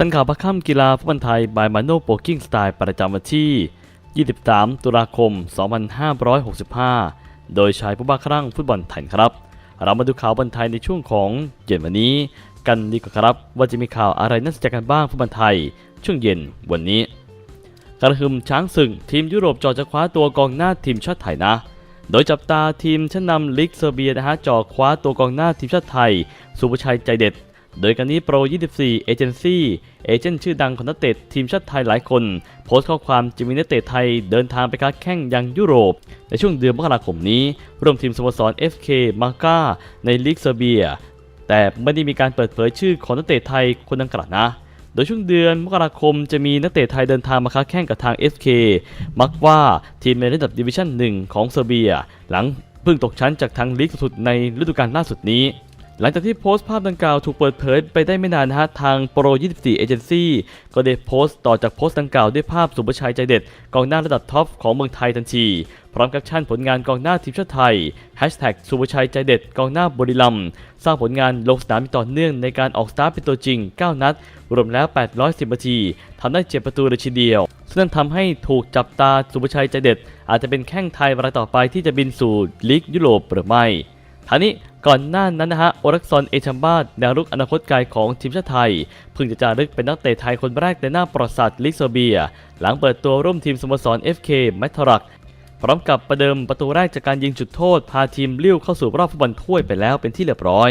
ทันข่าวพักค่ำกีฬาฟุตบอลไทยบายมาโนโปกิ้งสไตล์ประจำวันที่ 23 ตุลาคม 2565 โดยชายผู้บ้าคลั่งฟุตบอลไทยครับ เรามาดูข่าวบอลไทยในช่วงของเย็นวันนี้ กันดีกว่าครับ ว่าจะมีข่าวอะไรน่าสนใจกันบ้างฟุตบอลไทย ช่วงเย็นวันนี้ กระหึ่มช้างศึกทีมยุโรปจ่อจะคว้าตัวกองหน้าทีมชาติไทยนะโดยจับตาทีมชั้นนำลีกเซอร์เบียนะฮะจ่อคว้าตัวกองหน้าทีมชาติไทย สุภชัยใจเด็ด โดยการนี้โปร 24 เอเจนซี่เอเจนต์ชื่อดังของนักเตะทีมชาติไทยหลายคน โพสต์ข้อความจะมีนักเตะไทยเดินทางไปค้าแข่งยังยุโรป ในช่วงเดือนมกราคมนี้ร่วมทีมสโมสร FK มาก้าในลีกเซอร์เบีย แต่ไม่ได้มีการเปิดเผยชื่อของนักเตะไทยคนดังกล่าวนะโดยช่วงเดือนมกราคมจะมีนักเตะไทยเดินทางมาค้าแข่งกับทาง FK มักว่าทีมในระดับดิวิชั่น 1 ของเซอร์เบีย หลังเพิ่งตกชั้นจากทางลีกสุดในฤดูกาลล่าสุดนี้ หลังจากที่โพสต์ภาพดังกล่าวถูกเปิดเผยไปได้ไม่นานนะฮะทาง Pro 24 Agency ก็ได้โพสต์ต่อจากโพสต์ดังกล่าวด้วยภาพสุภชัยใจเด็ดกองหน้าระดับท็อปของเมืองไทยทันทีพร้อมแคปชั่นผลงานกองหน้าทีมชาติไทย Hashtag สุภชัยใจเด็ดกองหน้าบุรีรัมย์สร้างผลงานลงสนามต่อเนื่องในการออกสตาร์ทเป็นตัวจริง 9 นัด รวมแล้ว 810 นาทีทำได้7ประตูเลยทีเดียว ซึ่งนั่นทำให้ถูกจับตาสุภชัยใจเด็ด อาจจะเป็นแข้งไทยรายต่อไปที่จะบินสู่ลีกยุโรปหรือไม่ ทางนี้ก่อนหน้านั้นนะฮะโอรักซอนเอชัมบาดแนวรุกอนาคตไกลของทีมชาติไทยเพิ่งจะจารึกเป็นนักเตะไทยคนแรกในหน้าประวัติศาสตร์ลีกเซเบีย หลังเปิดตัวร่วมทีมสโมสร FK แมททรักพร้อมกับประเดิมประตูแรกจากการยิงจุดโทษ พาทีมเลี้ยวเข้าสู่รอบฟุตบอลถ้วยไปแล้วเป็นที่เรียบร้อย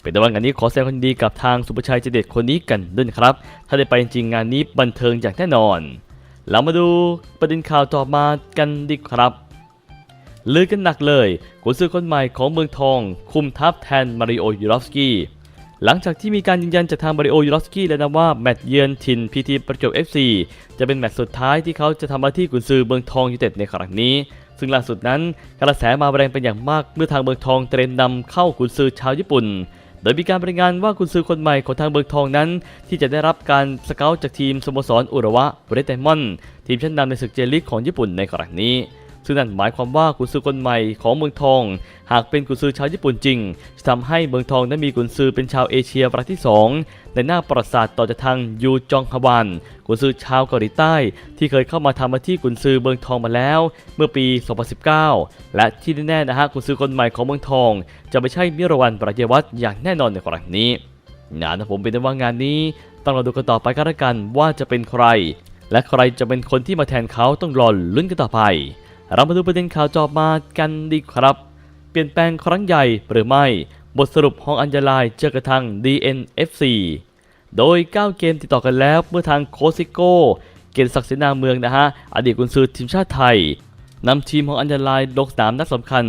เป็นต่ว่างานนี้ขอแสดงความดีกับทางสุภชัยเจเด็ดคนนี้กันด้วยครับ ถ้าได้ไปจริงงานนี้บันเทิงอย่างแน่นอน เรามาดูประเด็นข่าวต่อมากันดีครับ ลือกันหนักเลยกุนซือคนใหม่ของเมืองทอง คุมทัพแทนมาริโอยูรอฟสกี้หลังจากที่มีการยืนยันจากทางมาริโอยูรอฟสกี้แล้วนะว่าแมตช์เยือนถิ่นพีทีประจวบ FC จะเป็นแมตช์สุดท้ายที่เขาจะทำหน้าที่กุนซือเมืองทองยูเต็ดในครั้งนี้ซึ่งล่าสุดนั้นกระแสมาแรงเป็นอย่างมากเมื่อทางเมืองทองเตรียมนำเข้ากุนซือชาวญี่ปุ่น โดยมีการรายงานว่ากุนซือคนใหม่ของทางเมืองทองนั้น ที่จะได้รับการสเกลจากทีมสโมสรอุระวะเรดไดมอนทีมชั้นนำในศึกเจลีกของญี่ปุ่นในครั้งนี้ ซึ่งนั่นหมายความว่ากุนซือคนใหม่ของเมืองทอง หากเป็นกุนซือชาวญี่ปุ่นจริง จะทำให้เมืองทองนั้นมีกุนซือเป็นชาวเอเชียปรายที่ 2 ในหน้าประวัติศาสตร์ต่อจากทางยูจองฮวานกุนซือชาวเกาหลีใต้ ที่เคยเข้ามาทำหน้าที่กุนซือเมืองทองมาแล้ว เมื่อปี 2019 และที่แน่ๆนะฮะกุนซือคนใหม่ของเมืองทอง จะไม่ใช่มิรวันปรัญญวัฒน์อย่างแน่นอนในครั้งนี้งานนะผมเป็นต่ว่างานนี้ต้องรอดูกันต่อไปกันละกันว่าจะเป็นใคร และใครจะเป็นคนที่มาแทนเขาต้องรอลุ้นกันต่อไป เรามาดูประเด็นข่าวจอบมากันดีครับ เปลี่ยนแปลงครั้งใหญ่หรือไม่ บทสรุปของอัญญาลายเจอกระทั่ง DNFC โดย 9 เกมติดต่อกันแล้วเมื่อทางโคซิโกเกียรติศักดิ์เสนาเมืองนะฮะ อดีตกุนซือทีมชาติไทยนำทีมของอัญญาลายลงสนามนัดสำคัญ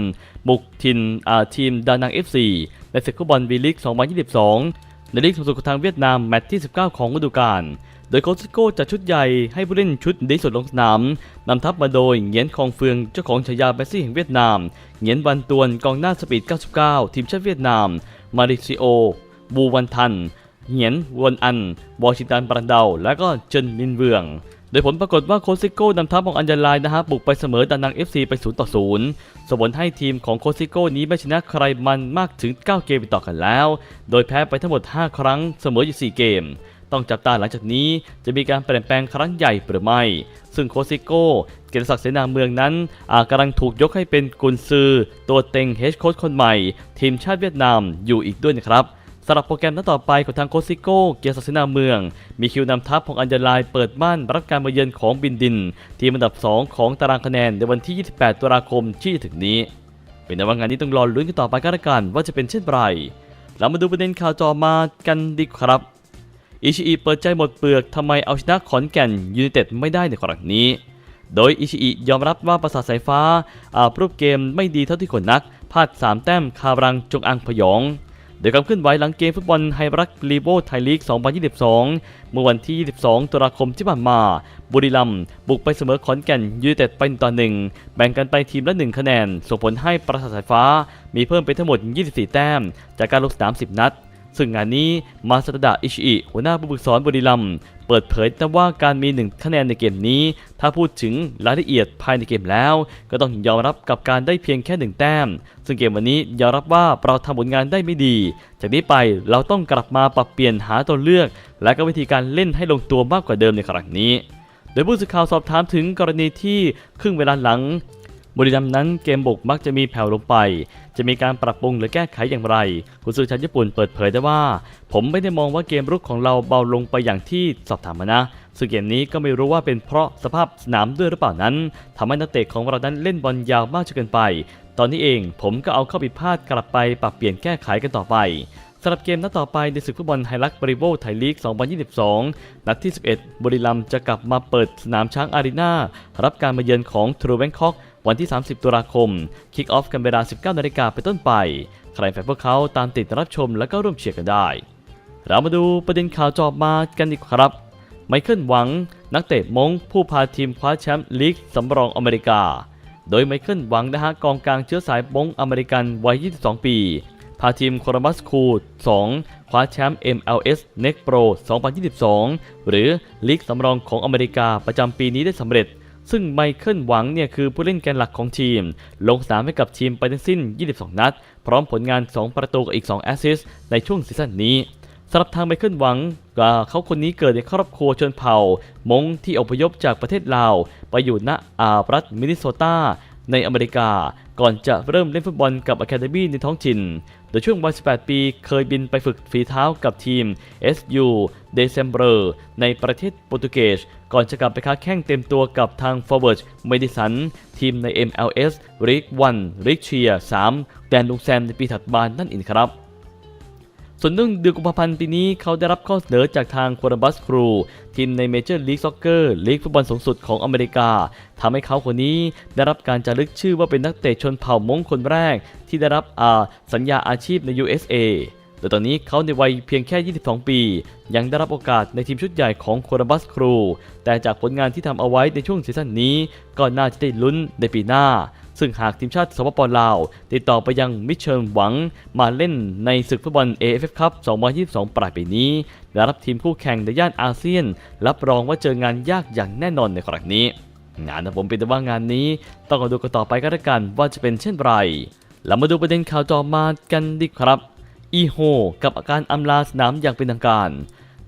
บุกถิ่นอาทีมดานัง FC ในศึกฟุตบอลวีลีก2022 ในลีกสูงสุดของทางเวียดนามแมตช์ที่ 19 ของฤดูกาล โดยโคชซิโก้จัดชุดใหญ่ให้ผู้เล่นชุดดีสุดลงสนามนำทัพมาโดยเหงียนคองเฟืองเจ้าของฉายาเบสซี่แห่งเวียดนามเหงียนวันตวนกองหน้าสปีด 99 ทีมชาติเวียดนาม มาริซิโอ บูวันทัน เหงียนวนอัน วอชิงตันปรันเดา และก็เจินมินเวือง โดยผลปรากฏว่าโคซิโก้นำทัพของอันยาลายนะฮะบุกไปเสมอดานัง FC ไป 0 ต่อ 0ส่งผลให้ทีมของโคซิโก้นี้ไม่ชนะใครมันมากถึง 9 เกมติดต่อกันแล้ว โดยแพ้ไปทั้งหมด 5 ครั้งเสมออยู่ 4 เกม ต้องจับตาหลังจากนี้จะมีการเปลี่ยนแปลงครั้งใหญ่หรือไม่ ซึ่งโคซิโก้เกียรติศักดิ์เสนาเมืองนั้นอากำลังถูกยกให้เป็นกุนซือ ตัวเต็งเฮดโค้ชคนใหม่ ทีมชาติเวียดนามอยู่อีกด้วยนะครับ สำหรับโปรแกรมนัดต่อไปของทางโคซิโก้เกียรติศักดิ์เสนาเมือง มีคิวนำทัพของอัญญาลายเปิดบ้านรับการมาเยือนของบินดิน ทีมอันดับ 2 ของตารางคะแนนในวันที่ 28 ตุลาคมที่ถึงนี้ เป็นในว่างานนี้ต้องรอลุ้นกันต่อไปกันละกันว่าจะเป็นเช่นไรเรามาดูประเด็นข่าวจอมากันดีครับอิชิอิเปิดใจหมดเปลือกทำไมเอาชนะขอนแก่นยูไนเต็ดไม่ได้ในครั้งนี้ โดยอิชิอิยอมรับว่าประสาทสายฟ้าอารูปเกมไม่ดีเท่าที่ควรนักพลาด 3 แต้มคารังจงอังพยอง โดยความเคลื่อนไหวหลังเกมฟุตบอลไฮรักลีโบไทยลีก 2022 เมื่อวันที่ 22 ตุลาคมที่ผ่านมา บุรีรัมย์บุกไปเสมอขอนแก่นยูเต็ดไปต่อหนึ่งแบ่งกันไปทีมละ 1 คะแนน ส่งผลให้ประสาทสายฟ้า มีเพิ่มไปทั้งหมด 24 แต้ม จากการลงสนาม 10 นัด ซึ่งงานนี้มาสตดาอิชิอิหัวหน้าผู้ฝึกสอนบุรีรัมย์ เปิดเผยแต่ว่าการมี 1 คะแนนในเกมนี้ ถ้าพูดถึงรายละเอียดภายในเกมแล้ว ก็ต้องยอมรับกับการได้เพียงแค่ 1 แต้ม ซึ่งเกมวันนี้ยอมรับว่าเราทำผลงานได้ไม่ดี จากนี้ไปเราต้องกลับมาปรับเปลี่ยนหาตัวเลือก และก็วิธีการเล่นให้ลงตัวมากกว่าเดิมในครั้งนี้ โดยผู้สื่อข่าวสอบถามถึงกรณีที่ครึ่งเวลาหลัง บุรีรัมย์นั้นเกมบุกมักจะมีแผ่วลงไป จะมีการปรับปรุงหรือแก้ไขอย่างไรคุณสื่อชาวญี่ปุ่นเปิดเผยได้ว่า ผมไม่ได้มองว่าเกมรุกของเราเบาลงไปอย่างที่สอบถามมานะซึ่งเกมนี้ก็ไม่รู้ว่าเป็นเพราะสภาพสนามด้วยหรือเปล่านั้นทำให้นักเตะของเรานั้นเล่นบอลยาวมากจนเกินไป ตอนนี้เองผมก็เอาข้อผิดพลาดกลับไปปรับเปลี่ยนแก้ไขกันต่อไปสำหรับเกมนัดต่อไปในศึกฟุตบอลไฮรักบริโวไทยลีก 2022 นัดที่ 11 บุรีรัมย์จะกลับมาเปิดสนามช้างอารีนารับการมาเยือนของทรูแบงคอก วันที่ 30 ตุลาคม คิกออฟกันเวลา 19 นาฬิกาเป็นต้นไป ใครแฟนพวกเขาตามติดรับชมและก็ร่วมเชียร์กันได้ เรามาดูประเด็นข่าวจอบมากันดีกครับ ไมเคิลหวัง นักเตะมงผู้พาทีมคว้าแชมป์ลีกสำรองอเมริกา โดยไมเคิลหวังนะฮะกองกลางเชื้อสายมงอเมริกันวัย 22 ปีพาทีมโคลัมบัสคู2คว้าแชมป์ MLS Next Pro 2022 หรือลีกสำรองของอเมริกาประจำปีนี้ได้สำเร็จ ซึ่งไมเคิลหวังเนี่ยคือผู้เล่นแกนหลักของทีม ลงสนามให้กับทีมไปทั้งสิ้น 22 นัด พร้อมผลงาน 2 ประตูกับอีก 2 แอสซิสต์ในช่วงซีซั่นนี้สำหรับทางไมเคิลหวังเขาคนนี้เกิดในครอบครัวชนเผ่ามงที่อพยพจากประเทศลาว ไปอยู่ณอารัฐมินนิโซตา ในอเมริกา ก่อนจะเริ่มเล่นฟุตบอลกับอะคาเดมี่ในท้องถิ่น โดยช่วงวัย 18 ปีเคยบินไปฝึกฝีเท้ากับทีม SU December ในประเทศโปรตุเกส ก่อนจะกลับไปค้าแข้งเต็มตัวกับทาง Forward Madison ทีมใน MLS League 1 League Cheer 3แดนลุงแซมในปีถัดมานั่นเองครับ ส่วนเรื่องเดือนกุมภาพันธ์ปีนี้เขาได้รับข้อเสนอจากทางโคลัมบัสครู ทีมในเมเจอร์ลีกซ็อกเกอร์ลีกฟุตบอลสูงสุดของอเมริกาทำให้เขาคนนี้ได้รับการจารึกชื่อว่าเป็นนักเตะชนเผ่ามงคนแรก ที่ได้รับอาสัญญาอาชีพใน USA ดยตอนนี้เขาในวัยเพียงแค่ 22 ปี ยังได้รับโอกาสในทีมชุดใหญ่ของโคลัมบัสครู แต่จากผลงานที่ทำเอาไว้ในช่วงซีซั่นนี้ ก็น่าจะได้ลุ้นในปีหน้า ซึ่งหากทีมชาติสปปลาว ติดต่อไปยังมิเชลหวัง มาเล่นในศึกฟุตบอล AFF คัพ 2022 ปลายปีนี้ และรับทีมคู่แข่งในย่านอาเซียน รับรองว่าเจองานยากอย่างแน่นอนในครั้งนี้งานนะผมเป็นแต่ว่างานนี้ ต้องมาดูกันต่อไปก็แล้วกันว่าจะเป็นเช่นไรเรามาดูประเด็นข่าวต่อมากันดีครับ อีโฮกับอาการอำลาสนามอย่างเป็นทางการ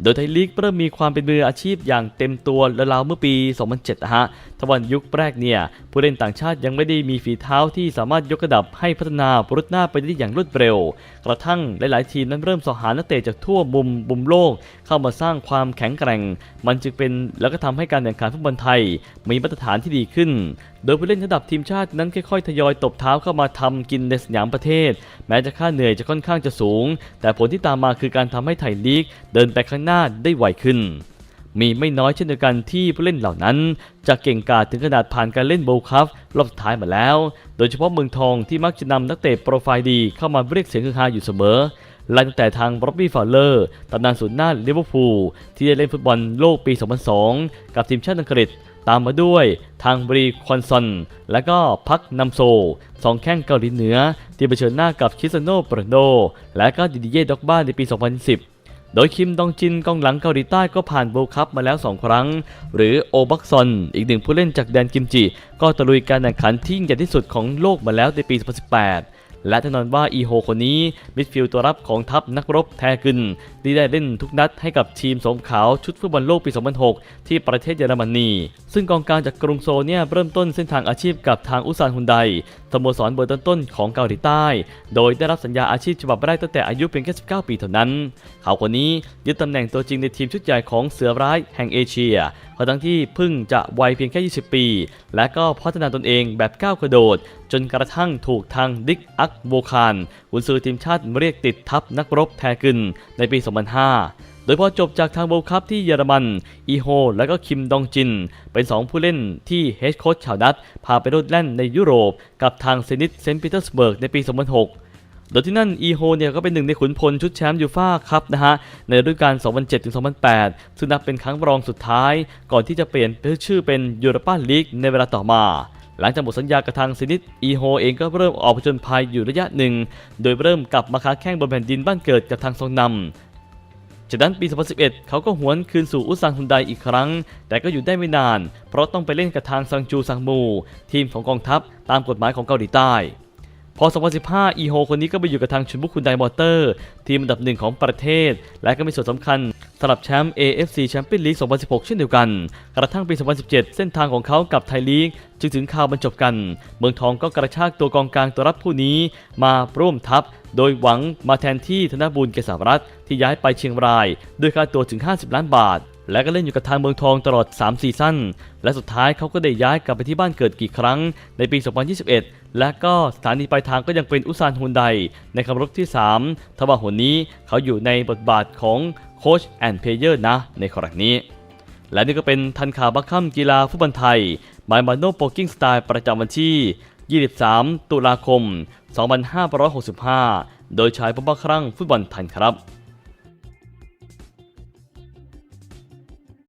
โดยไทยลีกเริ่มมีความเป็นมืออาชีพอย่างเต็มตัวและราวๆเมื่อปี 2007นะฮะทวันยุคแรกเนี่ย ผู้เล่นต่างชาติยังไม่ได้มีฝีเท้าที่สามารถยกระดับให้พัฒนาปรุดหน้าไปได้อย่างรวดเร็ว กระทั่งหลาย ๆ ทีมนั้นเริ่มสอหานักเตะจากทั่วมุมบุมโลก เข้ามาสร้างความแข็งแกร่ง มันจึงเป็นแล้วก็ทำให้การแข่งขันฟุตบอลไทย มีมาตรฐานที่ดีขึ้น โดยผู้เล่นระดับทีมชาตินั้นค่อยๆ ทยอยตบเท้าเข้ามาทำกินในสยามประเทศ แม้จะค่าเหนื่อยจะค่อนข้างจะสูง แต่ผลที่ตามมาคือการทำให้ไทยลีก เดินไปข้างหน้าได้ไวขึ้น มีไม่น้อยเช่นเดียวกันที่ผู้เล่นเหล่านั้น จะเก่งกาจถึงขนาดผ่านการเล่นโบว์คัพรอบสุดท้ายมาแล้ว โดยเฉพาะเมืองทองที่มักจะนำนักเตะโปรไฟล์ดีเข้ามาเรียกเสียงฮือฮาอยู่เสมอไล่ตั้งแต่ทางร็อบบี้ฟาวเลอร์ตำนานศูนย์หน้าลิเวอร์พูลที่ได้เล่นฟุตบอลโลกปี 2002 กับทีมชาติอังกฤษ ตามมาด้วยทางบรีคอนซอน และก็พักนำโซสองแข้งเกาหลีเหนือ ที่เผชิญหน้ากับคิสโนโปรโนและก็ดิดิเย่ด็อกบ้าในปี 2010โดยคิมดองจินกองหลังเกาหลีใต้ก็ผ่านโบว์คัพมาแล้ว 2 ครั้ง หรือโอบักซอน อีกหนึ่งผู้เล่นจากแดนกิมจิ ก็ตะลุยการแข่งขันที่ยิ่งใหญ่ที่สุดของโลกมาแล้วในปี 2018 และแน่นอนว่าอีโฮคนนี้มิดฟิลด์ตัวรับของทัพนักรบแทกึนที่ได้เล่นทุกนัดให้กับทีมสมขาวชุดฟุตบอลโลกปี 2006 ที่ประเทศเยอรมนี ซึ่งกองกลางจากกรุงโซเนี่ยเริ่มต้นเส้นทางอาชีพกับทางอุซานฮุนได โมสรเบอร์ต้นๆของเกาหลีใต้ โดยได้รับสัญญาอาชีพฉบับแรกตั้งแต่อายุเพียงแค่ 19 ปีเท่านั้น เขาคนนี้ยึดตำแหน่งตัวจริงในทีมชุดใหญ่ของเสือร้ายแห่งเอเชียเพราะทั้งที่เพิ่งจะวัยเพียงแค่ 20 ปี และก็พัฒนาตนเองแบบก้าวกระโดด จนกระทั่งถูกทางดิกอักโวคารกุนซือทีมชาติเรียกติดทัพนักรบแทกึนในปี 2005 โดยพอจบจากทางโวลคัพที่เยอรมันอีโฮและก็คิมดองจิน เป็น 2 ผู้เล่นที่เฮดโค้ชชาวดัตพาไปโดดแล่นในยุโรป กับทางเซนิตเซนต์ปีเตอร์สเบิร์กในปี 2006โดยที่นั่นอีโฮเนี่ยก็เป็นหนึ่งในขุนพลชุดแชมป์ยูฟ่าคัพนะฮะ ในฤดูกาล 2007-2008 ซึ่งนับเป็นครั้งรองสุดท้าย ก่อนที่จะเปลี่ยนชื่อเป็นยูโรปาลีกในเวลาต่อมา หลังจากหมดสัญญากับทางซินิตอีโฮเองก็เริ่มออกผจญภัยอยู่ระยะหนึ่ง โดยเริ่มกลับมาค้าแข่งบนแผ่นดินบ้านเกิดกับทางซองนำ จากนั้นปี 2011 เขาก็หวนคืนสู่อุซังฮุนไดอีกครั้ง แต่ก็อยู่ได้ไม่นาน เพราะต้องไปเล่นกับทางซังจูซังมู ทีมของกองทัพตามกฎหมายของเกาหลีใต้ พอ 2015 อีโฮคนนี้ก็ไปอยู่กับทางชุนบุกคุณไดมอเตอร์ ทีมอันดับหนึ่งของประเทศ และก็มีส่วนสำคัญสำหรับแชมป์ AFC Champions League 2016 เช่นเดียวกัน กระทั่งปี 2017 เส้นทางของเขากับไทยลีก จึงถึงข่าวบรรจบกัน เมืองทองก็กระชากตัวกองกลางตัวรับผู้นี้มาร่วมทัพ โดยหวังมาแทนที่ธนบุญเกษารัตน์ที่ย้ายไปเชียงรายด้วยค่าตัวถึง 50 ล้านบาทและก็เล่นอยู่กับทางเมืองทองตลอด 3 ซีซั่น และสุดท้ายเขาก็ได้ย้ายกลับไปที่บ้านเกิดกี่ครั้งในปี 2021 และก็สถานีปลายทางก็ยังเป็นอุซานฮุนไดในคำรบที่ 3ทว่าหนนี้เขาอยู่ในบทบาทของโค้ชแอนด์เพลเยอร์นะในครั้งนี้ และนี่ก็เป็นทันข่าวบัคคัมกีฬาฟุตบอลไทยหมายมาโนโปกิ้งสไตล์ประจำวันที่ 23 ตุลาคม 2565 โดยชายผู้บ้าครั่งฟุตบอลไทยครับ